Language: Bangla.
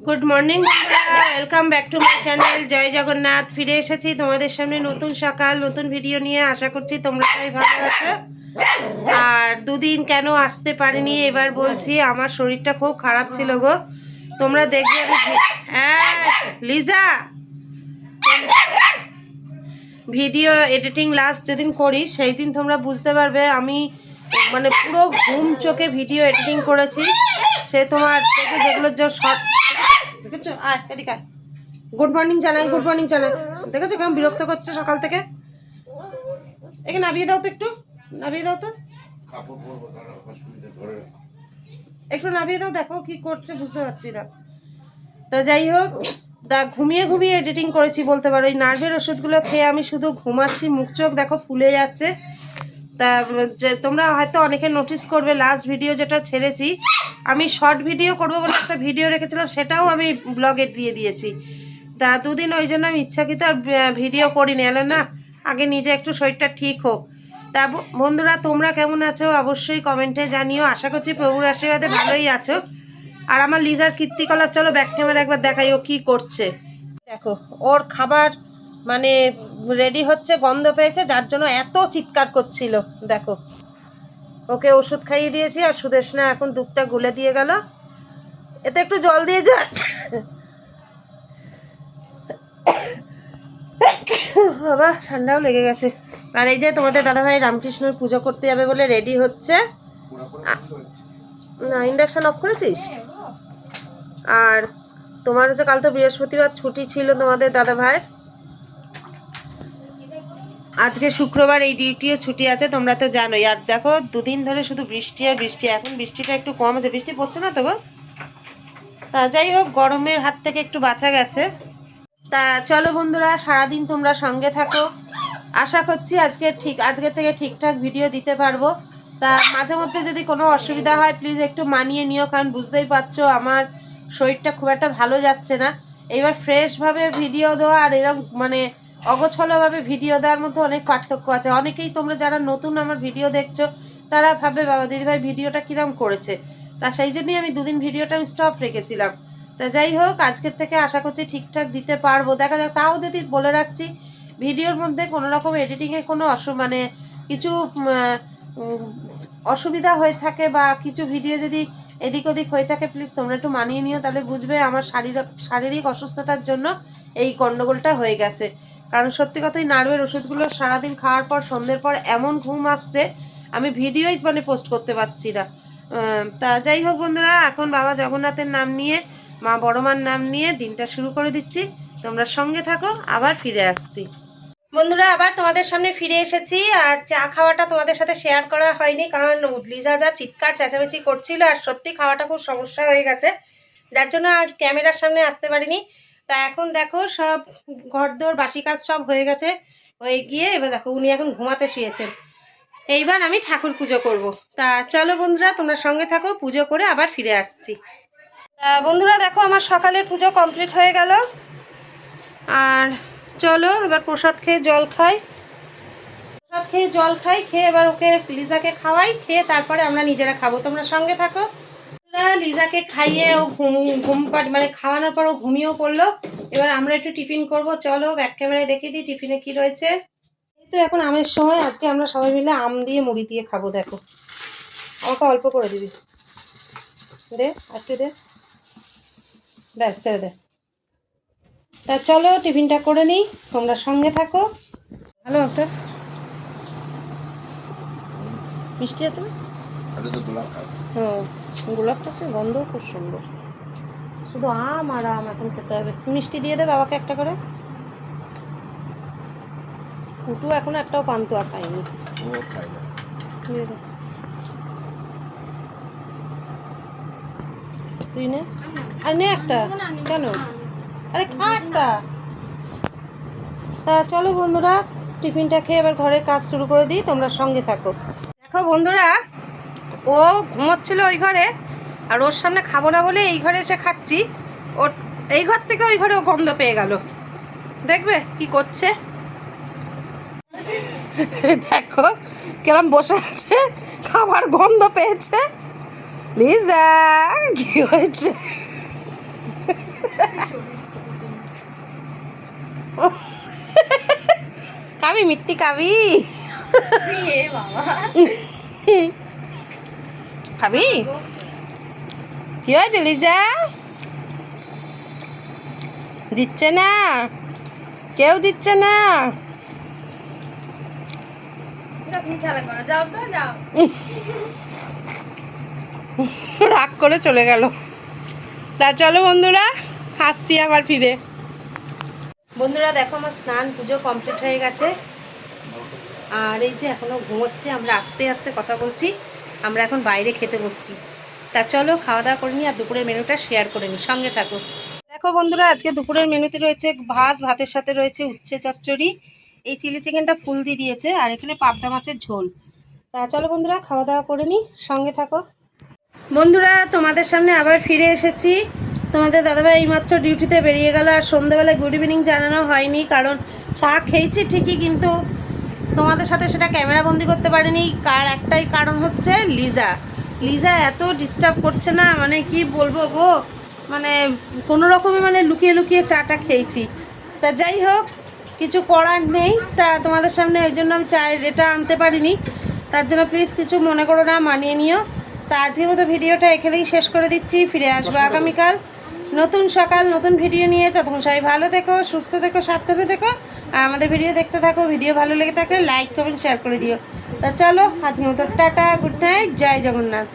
Good morning welcome back to my channel জয় জগন্নাথ ফিরে এসেছি তোমাদের সামনে নতুন সকাল নতুন ভিডিও নিয়ে আশা করছি তোমরা সবাই ভালো আছো আর দুদিন কেন আসতে পারিনি এবার বলছি আমার শরীরটা খুব খারাপ ছিল গো তোমরা দেখবে আমি হ্যাঁ লিজা ভিডিও এডিটিং লাস্ট যেদিন করি সেই দিন তোমরা বুঝতে পারবে আমি মানে পুরো ঘুম চোখে ভিডিও এডিটিং করেছি সে তোমার দেখে যেগুলো শর্ট দেখেছ? আয় এদিকে গুড মর্নিং জানাই গুড মর্নিং জানাই। দেখেছ কেমন বিরক্ত করছে সকাল থেকে? এখানে নামিয়ে দাও তো একটু। নামিয়ে দাও তো। একটু নামিয়ে দাও দেখো কি করছে বুঝতে পারছি না। তো যাই হোক দা ঘুমিয়ে ঘুমিয়ে এডিটিং করেছি বলতে পারো। এই নার্ভের ওষুধগুলো খেয়ে আমি শুধু ঘুমাচ্ছি মুখ চোখ দেখো ফুলে যাচ্ছে। তা, যে তোমরা হয়তো অনেকে নোটিস করবে লাস্ট ভিডিও যেটা ছেড়েছি, আমি শর্ট ভিডিও করব বলে একটা ভিডিও রেখেছিলাম, সেটাও আমি ব্লগে দিয়ে দিয়েছি। তা, দুদিন ওই জন্য আমি ইচ্ছাকৃত আর ভিডিও করিনি। এলো না, আগে নিজে একটু শরীরটা ঠিক হোক। তা বন্ধুরা, তোমরা কেমন আছো? অবশ্যই কমেন্টে জানিও। আশা করছি প্রভুর আশীর্বাদে ভালোই আছো। আর আমার লিজার কীর্তিকলার চলো ব্যাক ক্যামেরা একবার দেখাই ও কী করছে। দেখো, ওর খাবার মানে রেডি হচ্ছে গন্ধ পেয়েছে যার জন্য এত চিৎকার করছিল। দেখো ওকে ওষুধ খাইয়ে দিয়েছি আর সুদেশনা এখন দুধটা গুলে দিয়ে গেল। এতে একটু জল দিয়ে যা। বাবা ঠান্ডাও লেগে গেছে। আর এই যে তোমাদের দাদাভাই রামকৃষ্ণর পুজো করতে যাবে বলে রেডি হচ্ছে। না ইন্ডাকশান অফ করেছিস? আর তোমার হচ্ছে কাল তো বৃহস্পতিবার ছুটি ছিল তোমাদের দাদা ভাইয়ের আজকে শুক্রবার এই ডিউটিও ছুটি আছে, তোমরা তো জানোই। আর দেখো, দুদিন ধরে শুধু বৃষ্টি আর বৃষ্টি, এখন বৃষ্টিটা একটু কম আছে। বৃষ্টি পড়ছে না তো গো? তা যাই হোক, গরমের হাত থেকে একটু বাঁচা গেছে। তা চলো বন্ধুরা, সারাদিন তোমরা সঙ্গে থাকো। আশা করছি আজকে ঠিক, আজকে থেকে ঠিকঠাক ভিডিও দিতে পারব। তা মাঝে মধ্যে যদি কোনো অসুবিধা হয়, প্লিজ একটু মানিয়ে নিও, কারণ বুঝতেই পারছ আমার শরীরটা খুব একটা ভালো যাচ্ছে না। এইবার ফ্রেশভাবে ভিডিও দেওয়া আর এরকম মানে অগোছলভাবে ভিডিও দেওয়ার মধ্যে অনেক পার্থক্য আছে। অনেকেই তোমরা যারা নতুন আমার ভিডিও দেখছ, তারা ভাবে বাবা দিদিভাই ভিডিওটা কিরম করেছে? তা সেই জন্যই আমি দুদিন ভিডিওটা আমি স্টপ রেখেছিলাম। তা যাই হোক, আজকের থেকে আশা করছি ঠিকঠাক দিতে পারব। দেখা যাক, তাও যদি বলে রাখছি, ভিডিওর মধ্যে কোনো রকম এডিটিংয়ে কোনো অসু মানে কিছু অসুবিধা হয়ে থাকে বা কিছু ভিডিও যদি এদিক ওদিক হয়ে থাকে প্লিজ তোমরা একটু মানিয়ে নিও। তাহলে বুঝবে আমার শারীরিক শারীরিক অসুস্থতার জন্য এই গণ্ডগোলটা হয়ে গেছে। কারণ সত্যি কথাই নার্ভের ওষুধগুলো সারাদিন খাওয়ার পর, সন্ধ্যের পর এমন ঘুম আসছে, আমি ভিডিওই মানে পোস্ট করতে পারছি না। তা যাই হোক বন্ধুরা, এখন বাবা জগন্নাথের নাম নিয়ে, মা বড় মার নাম নিয়ে দিনটা শুরু করে দিচ্ছি। তোমরা সঙ্গে থাকো, আবার ফিরে আসছি। বন্ধুরা, আবার তোমাদের সামনে ফিরে এসেছি, আর চা খাওয়াটা তোমাদের সাথে শেয়ার করা হয়নি, কারণ লিজা যা চিৎকার চেঁচামেচি করছিল, আর সত্যি খাওয়াটা খুব সমস্যা হয়ে গেছে। যার জন্য আর ক্যামেরার সামনে আসতে পারিনি। তা এখন দেখো সব ঘরদোর বাসি কাজ সব হয়ে গেছে। হয়ে গিয়ে এবার দেখো উনি এখন ঘুমাতে শুয়েছেন। এইবার আমি ঠাকুর পুজো করব। তা চলো বন্ধুরা, তোমরা সঙ্গে থাকো, পুজো করে আবার ফিরে আসছি। বন্ধুরা, দেখো আমার সকালের পুজো কমপ্লিট হয়ে গেল। আর চলো এবার প্রসাদ খেয়ে জল খাই। প্রসাদ খেয়ে জল খাই, খেয়ে এবার ওকে লিজাকে খাওয়াই, খেয়ে তারপরে আমরা নিজেরা খাব। তোমরা সঙ্গে থাকো। লিজাকে খাইয়ে ও ঘুম ঘুম পাট মানে খাওয়ানোর পর ও ঘুমিয়েও পড়ল। এবার আমরা একটু টিফিন করব। চলো ব্যাক ক্যামেরায় দেখিয়ে দিই টিফিনে কি রয়েছে। এই তো এখন আমের সময়। আজকে আমরা সবাই মিলে আম দিয়ে মুড়ি দিয়ে খাব, দেখো। আমাকে অল্প করে দিবি। দে একটু দে। ব্যাস, ছেড়ে দে। তা চলো, টিফিনটা করে নিই। তোমরা সঙ্গে থাকো। ভালো একটা। মিষ্টি আছে না? তাহলে তো গোলাপ খাবে। হুম গোলাপটা সে গন্ধ খুব সুন্দর। শুধু আম আর আম এখন খেতে হবে। মিষ্টি দিয়ে দে বাবাকে একটা করে। কুটু এখনও একটাও পান্তুয়া খায়নি। ও খাই না। তুই নে। আর নে একটা। কেন? আরে খা একটা। তা চলো বন্ধুরা টিফিনটা খেয়ে এবার ঘরের কাজ শুরু করে দিই তোমরা সঙ্গে থাকো। দেখো বন্ধুরা ও ঘুমোচ্ছিল ওই ঘরে, আর ওর সামনে খাব না বলে এই ঘরে এসে খাচ্ছি। ওর এই ঘর থেকে ওই ঘরে ও গন্ধ পেয়ে গেল। দেখবে কি করছে? দেখো কেরম বসে আছে, খাবার গন্ধ পেয়েছে। লিজা, কি হয়েছে? কাবি, মিট্টি কাবি। বাবা। খাবি কি হয়েছে, লিজা? দিচ্ছে না। কেউ দিচ্ছে না। রাগ করে চলে গেল। তা চলো বন্ধুরা, হাসছি আবার ফিরে। বন্ধুরা, দেখো আমার স্নান পুজো কমপ্লিট হয়ে গেছে। আর এই যে এখনও ঘুমোচ্ছে, আমরা আস্তে আস্তে কথা বলছি। আমরা এখন বাইরে খেতে বসছি। তা চলো খাওয়া দাওয়া করে নিই আর দুপুরের মেনুটা শেয়ার করে নিই। সঙ্গে থাকো। দেখো বন্ধুরা, আজকে দুপুরের মেনুতে রয়েছে ভাত, ভাতের সাথে রয়েছে উচ্ছে চচ্চড়ি। এই চিলি চিকেনটা ফুল দিয়ে দিয়েছে আর এখানে পাবদা মাছের ঝোল। তা চলো বন্ধুরা, খাওয়া দাওয়া করে নিই। সঙ্গে থাকো। বন্ধুরা, তোমাদের সামনে আবার ফিরে এসেছি। তোমাদের দাদাভাই এইমাত্র ডিউটিতে বেরিয়ে গেল আর সন্ধ্যেবেলায় গুড ইভিনিং জানানো হয়নি। কারণ চা খেয়েছি ঠিকই, কিন্তু তোমাদের সাথে সেটা ক্যামেরা বন্দি করতে পারিনি। কার একটাই কারণ হচ্ছে লিজা। লিজা এত ডিস্টার্ব করছে না মানে কি বলব গো? মানে কোনো রকমে মানে লুকিয়ে লুকিয়ে চাটা খেয়েছি। তা যাই হোক কিছু করার নেই। তা তোমাদের সামনে ওই জন্য আমি চায়ের এটা আনতে পারিনি। তার জন্য প্লিজ কিছু মনে করো না মানিয়ে নিও। তা আজকের মতো ভিডিওটা এখানেই শেষ করে দিচ্ছি। ফিরে আসব আগামীকাল। নতুন সকাল নতুন ভিডিও নিয়ে। ততক্ষণ সবাই ভালো থেকো সুস্থ থেকো সাবধানে থেকো। আমাদের ভিডিও দেখতে থাকো, ভিডিও ভালো লেগে থাকলে লাইক কমেন্ট শেয়ার করে দিও। তা চলো, আজকের মতো টাটা গুড নাইট জয় জগন্নাথ।